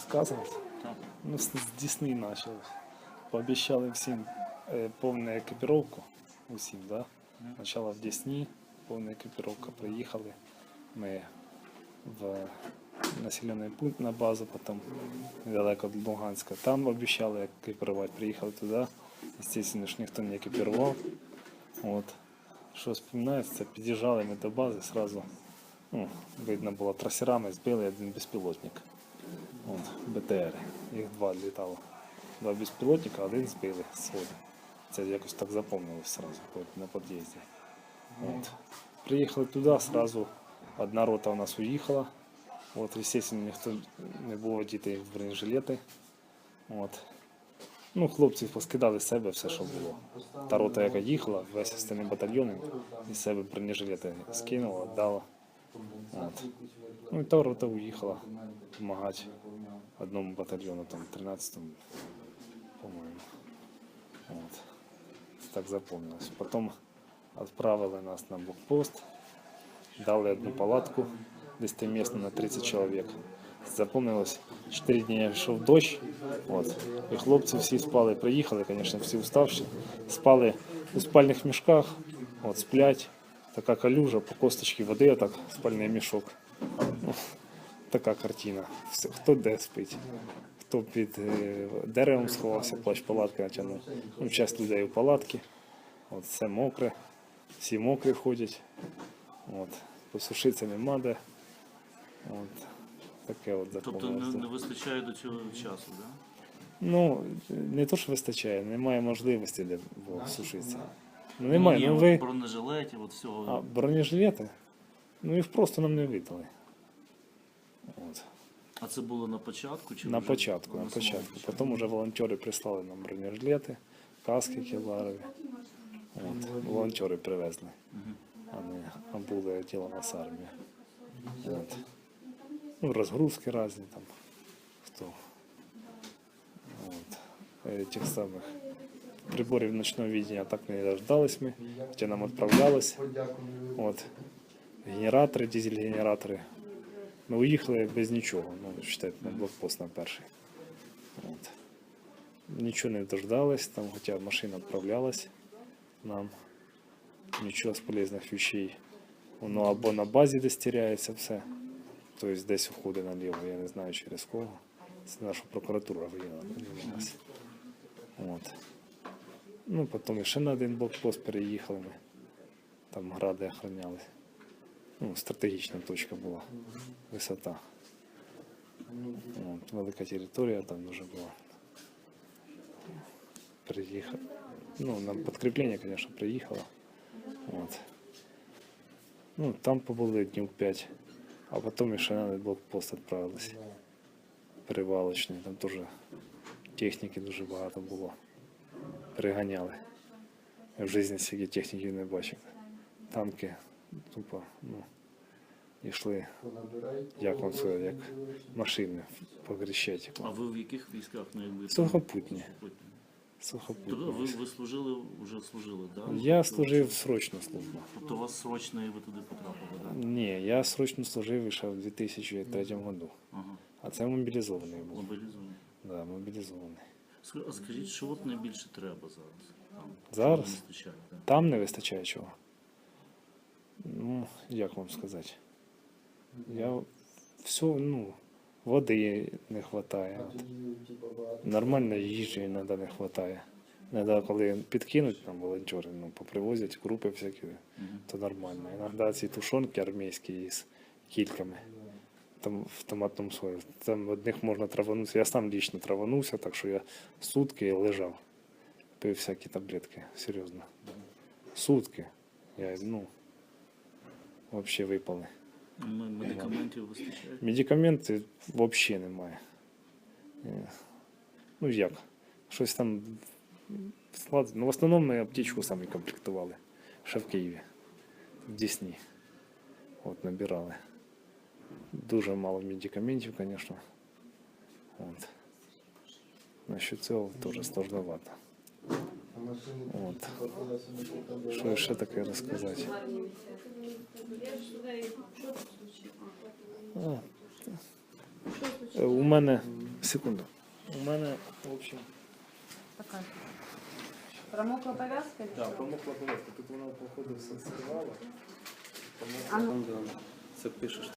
розказувати. Ну, з з Дісни почали. Пообіцяли всім е, повну екіпіровку. Усім, да? Мгм. Спочатку в Дісні повна екіпіровка. Приїхали. Ми в населений пункт на базу, потім недалеко від Луганська. Там обіцяли екіпірувати. Приїхали туди. Естественно, ж ніхто не екіпірував. От. Що споминається, під'їжджали ми до бази сразу. Ну, видно було трасерами, збили один безпілотник. От, БТР. Їх два літало. Два безпілотника, один збили з. Це якось так запомнилось сразу на під'їзді. От. Приїхали туди, сразу одна рота у нас уїхала. От, естественно, ніхто не було одіти в бронежилети. От. Ну, хлопці поскидали з себе все, що було. Та рота, яка їхала, весь остальний батальйон із себе бронежилети скинула, дала. От. Ну і та рота уїхала допомагати одному батальйону, там 13-му, по-моєму. От. Так запомнилось. Потім відправили нас на блокпост, дали одну палатку, 10 на 30 чоловік. Запомнилось, 4 дні йшов дощ, от, і хлопці всі спали, приїхали, звісно, всі уставші, спали у спальних мішках, от, сплять, така калюжа, по косточці води, отак, спальний мішок. Ну, така картина. Хто де спить, хто під е, деревом сховався, плащ палатки натягнув. Ну, часть людей у палатки, от, все мокре, всі мокрі ходять. От, посушитися нема де. От, таке от Тобто не, не вистачає до цього часу, да? Ну, не то, що вистачає, немає можливості де сушитися. Ну, немає, ну от ви. бронежилетів, от всього. А бронежилети? Ну їх просто нам не видали. От. А це було на початку? Чи На вже початку, на самому початку. Потім вже волонтери прислали нам бронежилети, каски кевларові. От. Волонтери привезли, Мгм. а не а були тіло нас армія. От. Ну, розгрузки різні там. Хто. От. Е, Тих самих приборів ночного видения так не дождались ми, хоча нам відправлялось. От. Генератори, дизель-генератори. Ми уїхали без нічого, ну, вважайте, на блокпост на перший. От. Нічого не дождались, там, хоча машина відправлялась нам. Нічого з полезних вещей. Воно або на базі десь теряється все, тобто десь уходить наліво, я не знаю через кого. Це наша прокуратура воєнна. От. Ну, потім ще на один блокпост переїхали ми. Там гради охороняли. Ну, стратегічна точка була. Висота. От, велика територія там дуже була. Приїхав. Ну, на підкріплення, звісно, приїхало. От. Ну, там побули днів 5, а потім ще на блокпост відправилися. Перевалочний, там теж техніки дуже багато було. Переганяли. Я в житті стільки техніків не бачив. Танки тупо, ну, йшли, як вам сказати, як машини по Хрещатику. А ви в яких військах? Ну, якби, Сухопутні. Сухопутні. Тобто ви, ви служили, вже служили, так? Да? Я служив срочну службу. Тобто у вас срочно і ви туди потрапили, так? Да? Ні, я срочно служив ще в 2003 году. Ага. А це мобілізований був. Мобілізовані. Да, мобілізований. А скажіть, що от найбільше треба зараз? Там, Зараз? чого не вистачає, да? Там не вистачає чого. Ну, як вам сказати? Я все, ну, води не вистачає. Нормальної їжі іноді не вистачає. Іноді, коли підкинуть нам волонтери, ну, попривозять групи всякі, то нормально. Іноді ці тушонки армійські з кільками. Там в томатному сої. Там одних можна траванутися. Я сам лічно траванувся, так що я сутки лежав. Пив всякі таблетки, серйозно. Сутки. Я, ну, взагалі випали. Медикаментів вистачає? Медикаменти взагалі немає. Е, Ну як? Щось там. Ну, в основному ми аптечку самі комплектували. Ще в Києві. В Дісні. От набирали. Дуже мало медикаментів, звісно. От. Насчет цього теж сложновато. От. Що ще таке розказати? А, У мене Секунду. У мене, в общем, Такая. Промокла повязка? или да, промокла пов'язка. Тут вона, походу, все скривала. А ну. Це пишеш.